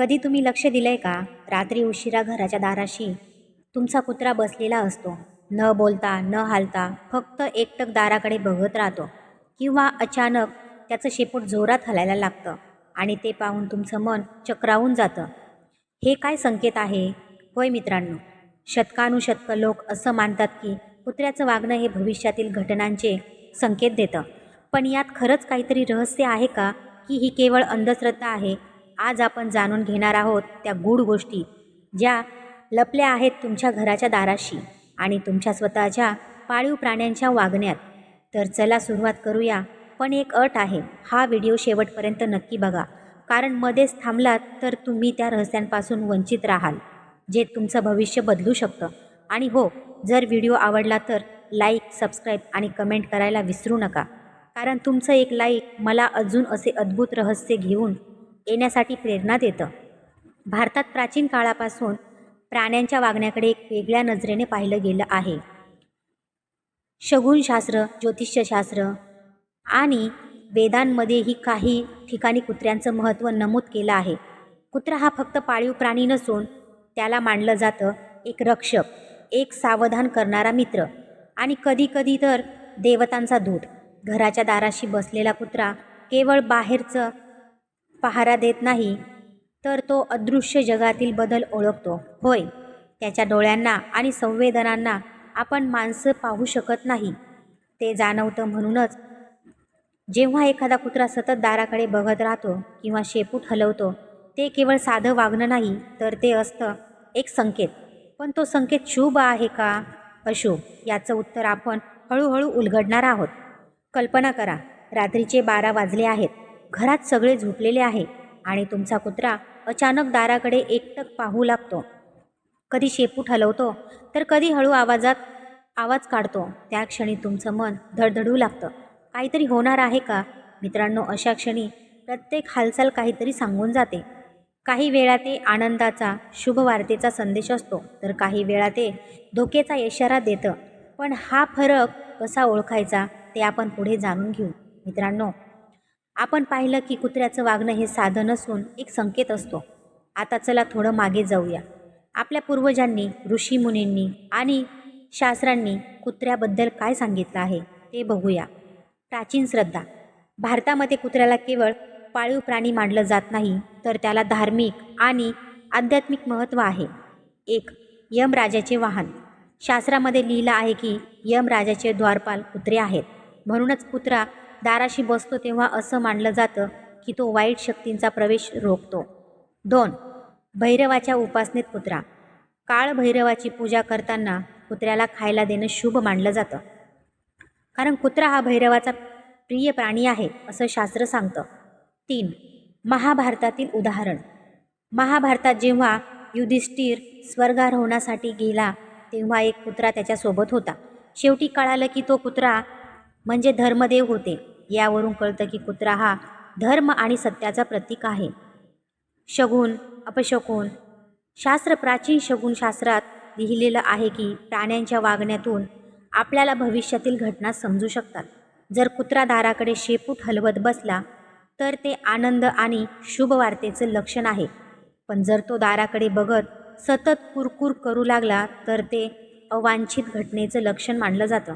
कधी तुम्ही लक्ष दिलंय का? रात्री उशिरा घराच्या दाराशी तुमचा कुत्रा बसलेला असतो. न बोलता न हालता फक्त एकटक दाराकडे बघत राहतो. किंवा अचानक त्याचं शेपूट जोरात हलायला लागतं आणि ते पाहून तुमचं मन चक्रावून जातं. हे काय संकेत आहे? होय मित्रांनो शतकानुशतकं लोक असं मानतात की कुत्र्याचं वागणं हे भविष्यातील घटनांचे संकेत देतं. पण यात खरंच काहीतरी रहस्य आहे का? की ही केवळ अंधश्रद्धा आहे आज आपण जाणून घेणार आहोत त्या गूढ गोष्टी ज्या लपल्या आहेत तुमच्या घराच्या दाराशी आणि तुमच्या स्वतःच्या पाळीव प्राण्यांच्या वागण्यात. तर चला सुरुवात करूया. पण एक अट आहे हा व्हिडिओ शेवटपर्यंत नक्की बघा. कारण मध्येच थांबलात तर तुम्ही त्या रहस्यांपासून वंचित राहाल जे तुमचं भविष्य बदलू शकतं. आणि हो जर व्हिडिओ आवडला तर लाईक सबस्क्राईब आणि कमेंट करायला विसरू नका. कारण तुमचं एक लाईक मला अजून असे अद्भुत रहस्य घेऊन येण्यासाठी प्रेरणा देतं. भारतात प्राचीन काळापासून प्राण्यांच्या वागण्याकडे एक वेगळ्या नजरेने पाहिलं गेलं आहे. शगुनशास्त्र ज्योतिषशास्त्र आणि वेदांमध्येही काही ठिकाणी कुत्र्यांचं महत्त्व नमूद केलं आहे. कुत्रा हा फक्त पाळीव प्राणी नसून त्याला मानलं जातं एक रक्षक एक सावधान करणारा मित्र आणि कधीकधी तर देवतांचा दूत. घराच्या दाराशी बसलेला कुत्रा केवळ बाहेरचं पहारा देत नाही तर तो अदृश्य जगातील बदल ओळखतो. होय त्याच्या डोळ्यांना आणि संवेदनांना आपण माणसं पाहू शकत नाही. ते जाणवतं म्हणूनच जेव्हा एखादा कुत्रा सतत दाराकडे बघत राहतो किंवा शेपूट हलवतो ते केवळ साधं वागणं नाही तर ते असतं एक संकेत. पण तो संकेत शुभ आहे का? अशुभ याचं उत्तर आपण हळूहळू उलगडणार आहोत. कल्पना करा रात्रीचे बारा वाजले आहेत. घरात सगळे झोपलेले आहे आणि तुमचा कुत्रा अचानक दाराकडे एकटक पाहू लागतो. कधी शेपूट हलवतो तर कधी हळू आवाजात आवाज काढतो. त्या क्षणी तुमचं मन धडधडू लागतं. काहीतरी होणार आहे का? मित्रांनो अशा क्षणी प्रत्येक हालचाल काहीतरी सांगून जाते. काही वेळा ते आनंदाचा शुभवार्तेचा संदेश असतो तर काही वेळा ते धोक्याचा इशारा देतं. पण हा फरक कसा ओळखायचा ते आपण पुढे जाणून घेऊ. मित्रांनो आपण पाहिलं की कुत्र्याचं वागणं हे साधं नसून एक संकेत असतो. आता चला थोडं मागे जाऊया. आपल्या पूर्वजांनी ऋषीमुनींनी आणि शास्त्रांनी कुत्र्याबद्दल काय सांगितलं आहे ते बघूया. प्राचीन श्रद्धा. भारतामध्ये कुत्र्याला केवळ पाळीव प्राणी मानलं जात नाही तर त्याला धार्मिक आणि आध्यात्मिक महत्त्व आहे. एक यमराजाचे वाहन. शास्त्रामध्ये लिहिलं आहे की यमराजाचे द्वारपाल कुत्रे आहेत. म्हणूनच कुत्रा दाराशी बसतो तेव्हा असं मानलं जातं की तो वाईट शक्तींचा प्रवेश रोखतो. दोन भैरवाच्या उपासनेत कुत्रा. काळ भैरवाची पूजा करताना कुत्र्याला खायला देणं शुभ मानलं जातं. कारण कुत्रा हा भैरवाचा प्रिय प्राणी आहे असं शास्त्र सांगतं. तीन महाभारतातील उदाहरण. महाभारतात जेव्हा युधिष्ठिर स्वर्गारोहणासाठी गेला तेव्हा एक कुत्रा त्याच्यासोबत होता. शेवटी कळालं की तो कुत्रा म्हणजे धर्मदेव होते. यावरून कळतं की कुत्रा हा धर्म आणि सत्याचा प्रतीक आहे. शगुन अपशकुन शास्त्र प्राचीन शगुनशास्त्रात लिहिलेलं आहे की प्राण्यांच्या वागण्यातून आपल्याला भविष्यातील घटना समजू शकतात. जर कुत्रा दाराकडे शेपूट हलवत बसला तर ते आनंद आणि शुभवार्तेचं लक्षण आहे. पण जर तो दाराकडे बघत सतत कुरकुर करू लागला तर ते अवांछित घटनेचं लक्षण मानलं जातं.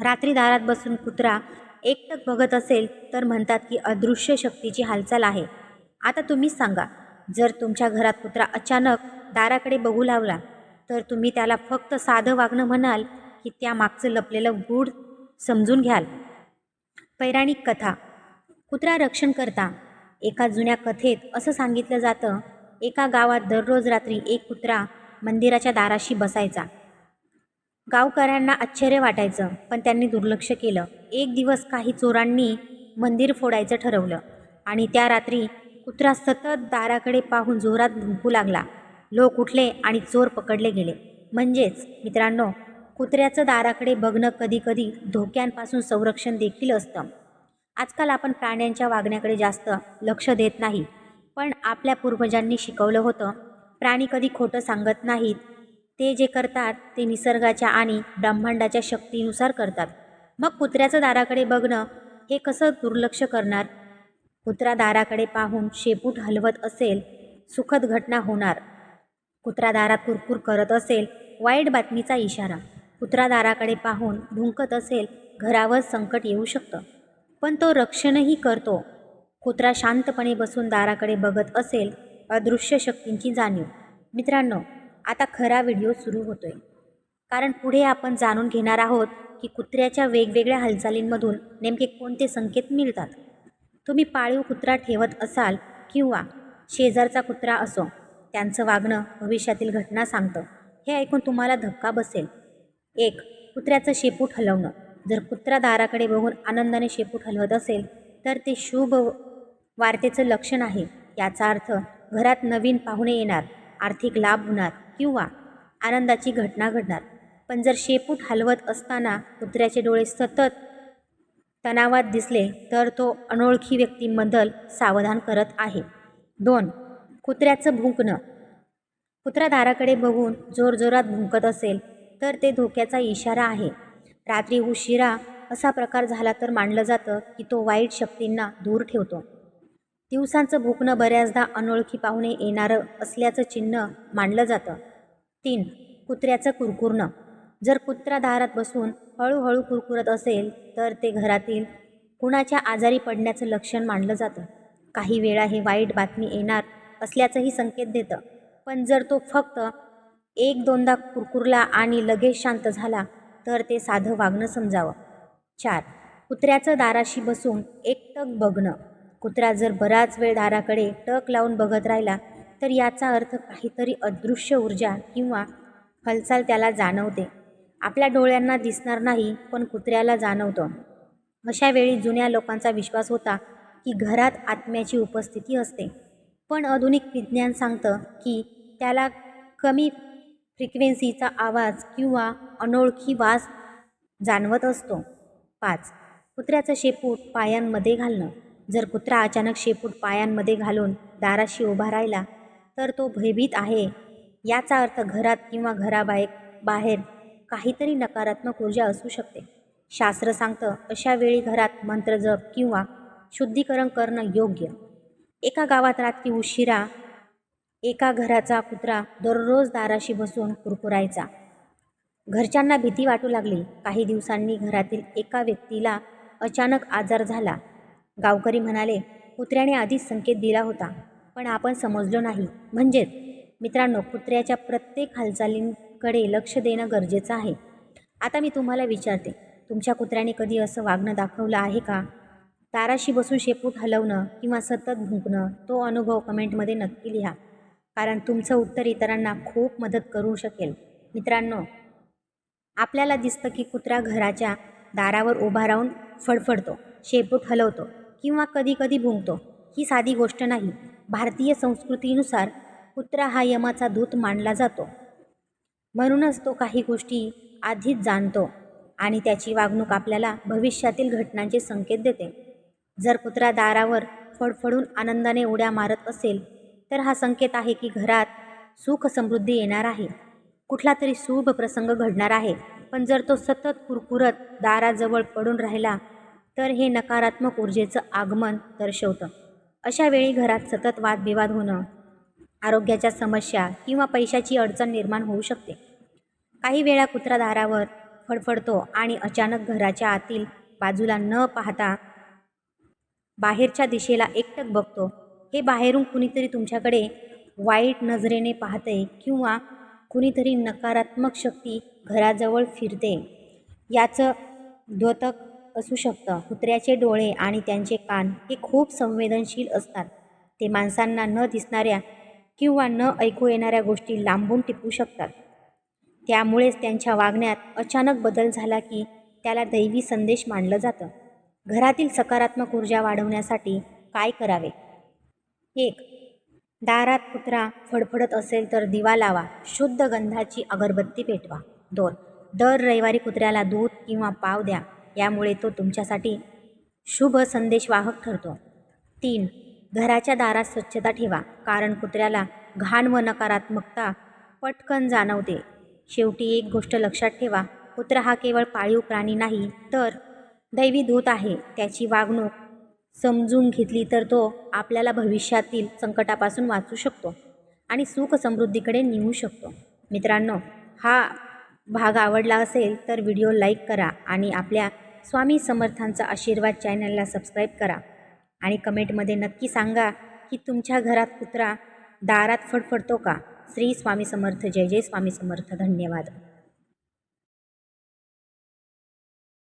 रात्री दारात बसून कुत्रा एकटक बघत असेल तर म्हणतात की अदृश्य शक्तीची हालचाल आहे. आता तुम्हीच सांगा जर तुमच्या घरात कुत्रा अचानक दाराकडे बघू लावला तर तुम्ही त्याला फक्त साधं वागणं म्हणाल की त्या मागचं लपलेलं गूढ समजून घ्याल. पैराणिक कथा. कुत्रा रक्षण करता. एका जुन्या कथेत असं सांगितलं जातं एका गावात दररोज रात्री एक कुत्रा मंदिराच्या दाराशी बसायचा. गावकऱ्यांना आश्चर्य वाटायचं पण त्यांनी दुर्लक्ष केलं. एक दिवस काही चोरांनी मंदिर फोडायचं ठरवलं आणि त्या रात्री कुत्रा सतत दाराकडे पाहून जोरात भुंकू लागला. लोक उठले आणि चोर पकडले गेले. म्हणजेच मित्रांनो कुत्र्याचं दाराकडे बघणं कधीकधी धोक्यांपासून संरक्षण देखील असतं. आजकाल आपण प्राण्यांच्या वागण्याकडे जास्त लक्ष देत नाही पण आपल्या पूर्वजांनी शिकवलं होतं प्राणी कधी खोटं सांगत नाहीत ते जे करतात ते निसर्गाच्या आणि ब्रह्मांडाच्या शक्तीनुसार करतात. मग कुत्र्याचं दाराकडे बघणं हे कसं दुर्लक्ष करणार? कुत्रा दाराकडे पाहून शेपूट हलवत असेल सुखद घटना होणार. कुत्रा दारात कुरकुर करत असेल वाईट बातमीचा इशारा. कुत्रा दाराकडे पाहून भुंकत असेल घरावर संकट येऊ शकतं. पण तो रक्षणही करतो. कुत्रा शांतपणे बसून दाराकडे बघत असेल अदृश्य शक्तींची जाणीव. मित्रांनो आता खरा व्हिडिओ सुरू होतोय. कारण पुढे आपण जाणून घेणार आहोत की कुत्र्याच्या वेगवेगळ्या हालचालींमधून नेमके कोणते संकेत मिळतात. तुम्ही पाळीव कुत्रा ठेवत असाल किंवा शेजारचा कुत्रा असो त्यांचं वागणं भविष्यातील घटना सांगतं हे ऐकून तुम्हाला धक्का बसेल. एक कुत्र्याचं शेपूट हलवणं. जर कुत्रा दाराकडे बघून आनंदाने शेपूट हलवत असेल तर ते शुभ वार्तेचं लक्षण आहे. याचा अर्थ घरात नवीन पाहुणे येणार. आर्थिक लाभ होणार किंवा आनंदाची घटना घडणार. पण जर शेपूट हलवत असताना कुत्र्याचे डोळे सतत तणावात दिसले तर तो अनोळखी व्यक्तींबद्दल सावधान करत आहे. दोन कुत्र्याचं भुंकणं. कुत्रा दाराकडे बघून जोरजोरात भुंकत असेल तर ते धोक्याचा इशारा आहे. रात्री उशिरा असा प्रकार झाला तर मानलं जातं की तो वाईट शक्तींना दूर ठेवतो. दिवसांचं भुकणं बऱ्याचदा अनोळखी पाहुणे येणारं असल्याचं चिन्ह मानलं जातं. तीन कुत्र्याचं कुरकुरणं. जर कुत्रा दारात बसून हळूहळू कुरकुरत असेल तर ते घरातील कुणाच्या आजारी पडण्याचं लक्षण मानलं जातं. काही वेळा हे वाईट बातमी येणार असल्याचंही संकेत देतं. पण जर तो फक्त एक दोनदा कुरकुरला आणि लगेच शांत झाला तर ते साधं वागणं समजावं. चार कुत्र्याचं दाराशी बसून एकटक बघणं. कुत्रा जर बराच वेळ दाराकडे टक लावून बघत राहिला तर याचा अर्थ काहीतरी अदृश्य ऊर्जा किंवा हालचाल त्याला जाणवते. आपल्या डोळ्यांना दिसणार नाही पण कुत्र्याला जाणवतं. अशा वेळी जुन्या लोकांचा विश्वास होता की घरात आत्म्याची उपस्थिती असते. पण आधुनिक विज्ञान सांगतं की त्याला कमी फ्रिक्वेन्सीचा आवाज किंवा अनोळखी वास जाणवत असतो. पाच. कुत्र्याचं शेपूट पायांमध्ये घालणं. जर कुत्रा अचानक शेपूट पायांमध्ये घालून दाराशी उभा राहिला तर तो भयभीत आहे. याचा अर्थ घरात किंवा घराबाहेर बाहेर काहीतरी नकारात्मक ऊर्जा असू शकते. शास्त्र सांगतं अशा वेळी घरात मंत्रजप किंवा शुद्धीकरण करणं योग्य. एका गावात रात्री उशिरा एका घराचा कुत्रा दररोज दाराशी बसून कुरकुरायचा. घरच्यांना भीती वाटू लागली. काही दिवसांनी घरातील एका व्यक्तीला अचानक आजार झाला. गावकरी म्हणाले कुत्र्याने आधीच संकेत दिला होता पण आपण समजलो नाही. म्हणजेच मित्रांनो कुत्र्याच्या प्रत्येक हालचालींकडे लक्ष देणं गरजेचं आहे. आता मी तुम्हाला विचारते तुमच्या कुत्र्याने कधी असं वागणं दाखवलं आहे का? ताराशी बसून शेपूट हलवणं किंवा सतत भुंकणं तो अनुभव कमेंटमध्ये नक्की लिहा. कारण तुमचं उत्तर इतरांना खूप मदत करू शकेल. मित्रांनो आपल्याला दिसतं की कुत्रा घराच्या दारावर उभा राहून फडफडतो शेपूट हलवतो. किंवा कधीकधी भुंकतो. ही साधी गोष्ट नाही. भारतीय संस्कृतीनुसार कुत्रा हा यमाचा दूत मानला जातो. म्हणूनच तो काही गोष्टी आधीच जाणतो आणि त्याची वागणूक आपल्याला भविष्यातील घटनांचे संकेत देते. जर कुत्रा दारावर फडफडून आनंदाने उड्या मारत असेल तर हा संकेत आहे की घरात सुख समृद्धी येणार आहे. कुठला तरी शुभ प्रसंग घडणार आहे. पण जर तो सतत कुरकुरत दाराजवळ पडून राहिला तर हे नकारात्मक ऊर्जेचं आगमन दर्शवतं. अशा वेळी घरात सतत वादविवाद होणं आरोग्याच्या समस्या किंवा पैशाची अडचण निर्माण होऊ शकते. काही वेळा कुत्रा दारावर फडफडतो आणि अचानक घराच्या आतील बाजूला न पाहता बाहेरच्या दिशेला एकटक बघतो. हे बाहेरून कुणीतरी तुमच्याकडे वाईट नजरेने पाहते किंवा कुणीतरी नकारात्मक शक्ती घराजवळ फिरते. याचं द्योतक असू शकतं. कुत्र्याचे डोळे आणि त्यांचे कान हे खूप संवेदनशील असतात. ते माणसांना न दिसणाऱ्या किंवा न ऐकू येणाऱ्या गोष्टी लांबून टिपू शकतात. त्यामुळेच त्यांच्या वागण्यात अचानक बदल झाला की त्याला दैवी संदेश मानलं जातं. घरातील सकारात्मक ऊर्जा वाढवण्यासाठी काय करावे? एक दारात कुत्रा फडफडत असेल तर दिवा लावा. शुद्ध गंधाची अगरबत्ती पेटवा. दोन दर रविवारी कुत्र्याला दूध किंवा पाव द्या. यामुळे तो तुमच्यासाठी शुभ संदेशवाहक ठरतो. तीन घराच्या दारात स्वच्छता ठेवा कारण कुत्र्याला घाण व नकारात्मकता पटकन जाणवते. शेवटी एक गोष्ट लक्षात ठेवा कुत्रा हा केवळ पाळीव प्राणी नाही तर दैवी दूत आहे. त्याची वागणूक समजून घेतली तर तो आपल्याला भविष्यातील संकटापासून वाचू शकतो आणि सुख समृद्धीकडे नेऊ शकतो. मित्रांनो हा भाग आवडला असेल तर व्हिडिओ लाईक करा आणि आपल्या स्वामी समर्थांचा आशीर्वाद चॅनलला सबस्क्राईब करा. आणि कमेंटमध्ये नक्की सांगा की तुमच्या घरात कुत्रा दारात फडफडतो का? श्री स्वामी समर्थ. जय जय स्वामी समर्थ. धन्यवाद.